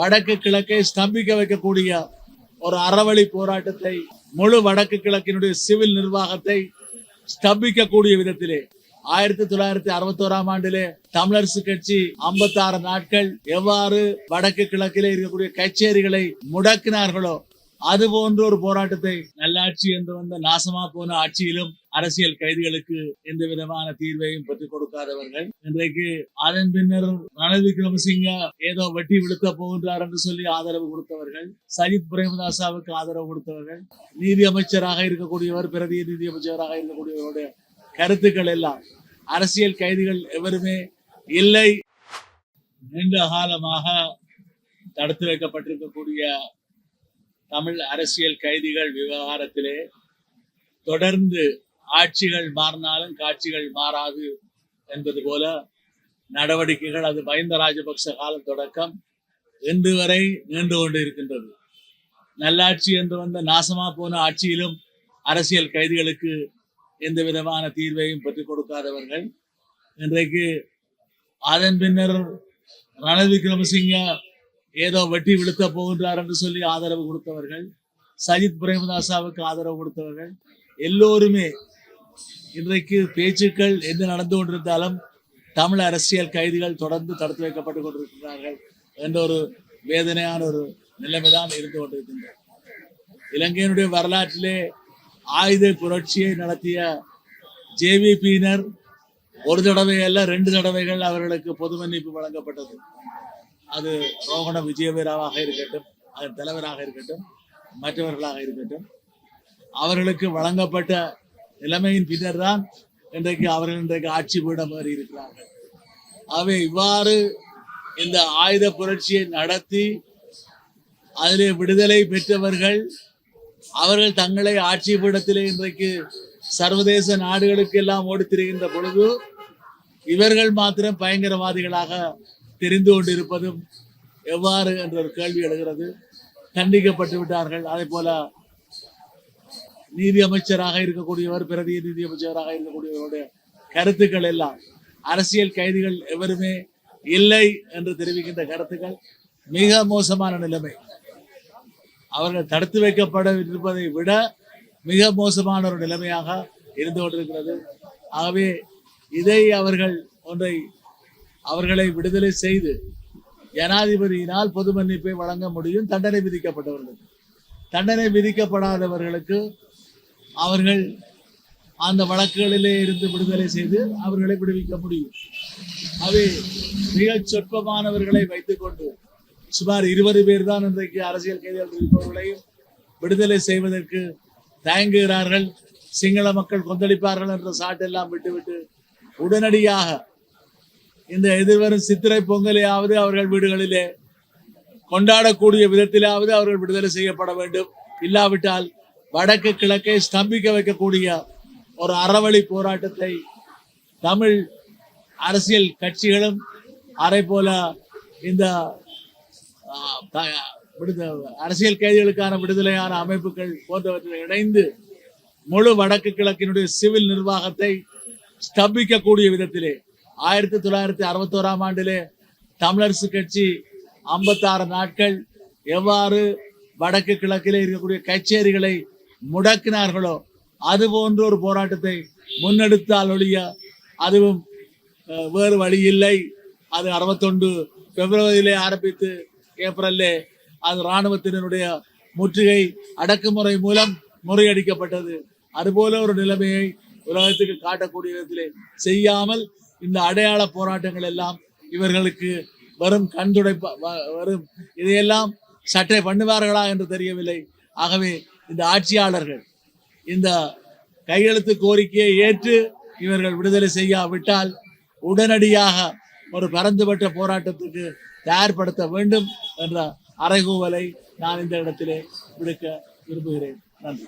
வடக்கு கிழக்கை ஸ்தம்பிக்க வைக்கக்கூடிய ஒரு அறவழி போராட்டத்தை முழு வடக்கு கிழக்கினுடைய சிவில் நிர்வாகத்தை ஸ்தம்பிக்கக்கூடிய விதத்திலே ஆயிரத்தி தொள்ளாயிரத்தி அறுபத்தி ஓராம் ஆண்டிலே தமிழரசு கட்சி 56 நாட்கள் எவ்வாறு வடக்கு கிழக்கிலே இருக்கக்கூடிய கச்சேரிகளை முடக்கினார்களோ அது போன்ற ஒரு போராட்டத்தை நல்லாட்சி என்று வந்த நாசமா போன ஆட்சியிலும் அரசியல் கைதிகளுக்கு எந்த விதமான தீர்வையும் பெற்றுக் கொடுக்காதவர்கள். இன்றைக்கு அதன் பின்னர் ரணில் விக்ரமசிங்க ஏதோ வெட்டி விழுத்த போகின்றார் என்று சொல்லி ஆதரவு கொடுத்தவர்கள். சஜித் பிரேமதாசாவுக்கு ஆதரவு கொடுத்தவர்கள். நீதி அமைச்சராக இருக்கக்கூடியவர் பிரதி நீதி அமைச்சராக இருக்கக்கூடியவருடைய கருத்துக்கள் எல்லாம் அரசியல் கைதிகள் எவருமே இல்லை. நீண்ட காலமாக தடுத்து வைக்கப்பட்டிருக்கக்கூடிய தமிழ் அரசியல் கைதிகள் விவகாரத்திலே தொடர்ந்து ஆட்சிகள் மாறினாலும் காட்சிகள் மாறாது என்பது போல நடவடிக்கைகள் அது மஹிந்த ராஜபக்ச காலம் தொடக்கம் இன்று வரை நீண்டு கொண்டு இருக்கின்றது நல்லாட்சி என்று வந்த நாசமா போன ஆட்சியிலும் அரசியல் கைதிகளுக்கு எந்த விதமான தீர்வையும் பெற்றுக் கொடுக்காதவர்கள். இன்றைக்கு அதன் பின்னர் ரண விக்ரமசிங்க ஏதோ வெட்டி விழுத்த போகின்றார் என்று சொல்லி ஆதரவு கொடுத்தவர்கள் சஜித் பிரேமதாசாவுக்கு ஆதரவு கொடுத்தவர்கள் எல்லோருமே இன்றைக்கு பேச்சுக்கள் என்ன நடந்து கொண்டிருந்தாலும் தமிழ் அரசியல் கைதிகள் தொடர்ந்து தடுத்து வைக்கப்பட்டுக் கொண்டிருக்கிறார்கள் என்ற ஒரு வேதனையான ஒரு நிலைமைதான் இருந்து கொண்டிருக்கின்றது. இலங்கையினுடைய வரலாற்றிலே ஆயுத புரட்சியை நடத்திய ஜேவிபியினர் ஒரு தடவை அல்ல ரெண்டு தடவைகள் அவர்களுக்கு பொது மன்னிப்பு வழங்கப்பட்டது. அது ரோகண விஜயவீராவாக இருக்கட்டும் அதன் தலைவராக இருக்கட்டும் மற்றவர்களாக இருக்கட்டும் அவர்களுக்கு வழங்கப்பட்ட நிலைமையின் பின்னர் தான் இன்றைக்கு அவர்கள் இன்றைக்கு ஆட்சி பீடம் மாறி இருக்கிறார்கள். ஆகவே இவ்வாறு இந்த ஆயுத புரட்சியை நடத்தி அதிலே விடுதலை பெற்றவர்கள் அவர்கள் தங்களை ஆட்சி பீடத்திலே இன்றைக்கு சர்வதேச நாடுகளுக்கு எல்லாம் ஓடித்திருக்கின்ற பொழுது இவர்கள் மாத்திரம் பயங்கரவாதிகளாக தெரிந்து கொண்டிருப்பதும் எவ்வாறு என்ற ஒரு கேள்வி எழுகிறது. தண்டிக்கப்பட்டு விட்டார்கள். அதே போல நீதி அமைச்சராக இருக்கக்கூடியவர் பிரதி நீதி அமைச்சராக இருக்கக்கூடியவருடைய கருத்துக்கள் எல்லாம் அரசியல் கைதிகள் எவருமே இல்லை என்று தெரிவிக்கின்ற கருத்துக்கள் மிக மோசமான நிலைமை. அவர்கள் தடுத்து வைக்கப்பட இருப்பதை விட மிக மோசமான ஒரு நிலைமையாக இருந்து கொண்டிருக்கிறது. ஆகவே இதை அவர்கள் ஒன்றை அவர்களை விடுதலை செய்து ஜனாதிபதியினால் பொது மன்னிப்பை வழங்க முடியும். தண்டனை விதிக்கப்பட்டவர்களுக்கு. தண்டனை விதிக்கப்படாதவர்களுக்கு அவர்கள் அந்த வழக்குகளிலே இருந்து விடுதலை செய்து அவர்களை விடுவிக்க முடியும். அவை மிக சொற்பமானவர்களை வைத்துக்கொண்டு சுமார் இருபது பேர் தான் இன்றைக்கு அரசியல் கைதிகள் இருப்பவர்களையும் விடுதலை செய்வதற்கு தயங்குகிறார்கள். சிங்கள மக்கள் கொந்தளிப்பார்கள் என்ற சாட்டெல்லாம் விட்டுவிட்டு உடனடியாக இந்த எதிர்வரும் சித்திரை பொங்கலையாவது அவர்கள் வீடுகளிலே கொண்டாடக்கூடிய விதத்திலாவது அவர்கள் விடுதலை செய்யப்பட வேண்டும். இல்லாவிட்டால் வடக்கு கிழக்கை ஸ்தம்பிக்க வைக்கக்கூடிய ஒரு அறவழி போராட்டத்தை தமிழ் அரசியல் கட்சிகளும் அதே போல இந்த அரசியல் கைதிகளுக்கான விடுதலையான அமைப்புகள் போன்றவற்றில் இணைந்து முழு வடக்கு கிழக்கினுடைய சிவில் நிர்வாகத்தை ஸ்தம்பிக்கக்கூடிய விதத்திலே ஆயிரத்தி தொள்ளாயிரத்தி அறுபத்தி ஓராம் ஆண்டிலே தமிழரசு கட்சி 56 நாட்கள் எவ்வாறு வடக்கு கிழக்கிலே இருக்கக்கூடிய கச்சேரிகளை முடக்கினார்களோ அது போன்ற ஒரு போராட்டத்தை முன்னெடுத்தால் ஒழிய அதுவும் வேறு வழி இல்லை. அது அறுபத்தொன்று பிப்ரவரியிலே ஆரம்பித்து ஏப்ரல்லே அது இராணுவத்தினருடைய முற்றுகை அடக்குமுறை மூலம் முறியடிக்கப்பட்டது. அதுபோல ஒரு நிலைமையை உலகத்துக்கு காட்டக்கூடிய விதத்திலே செய்யாமல் இந்த அடையாள போராட்டங்கள் எல்லாம் இவர்களுக்கு வரும் கண்துடைப்ப வ- வரும். இதையெல்லாம் சற்றே பண்ணுவார்களா என்று தெரியவில்லை. ஆகவே இந்த ஆட்சியாளர்கள் இந்த கையெழுத்து கோரிக்கையை ஏற்று இவர்கள் விடுதலை செய்யாவிட்டால் உடனடியாக ஒரு பரந்துபட்ட போராட்டத்துக்கு தயார்படுத்த வேண்டும் என்ற அறைகூவலை நான் இந்த இடத்திலே விடுக்க விரும்புகிறேன். நன்றி.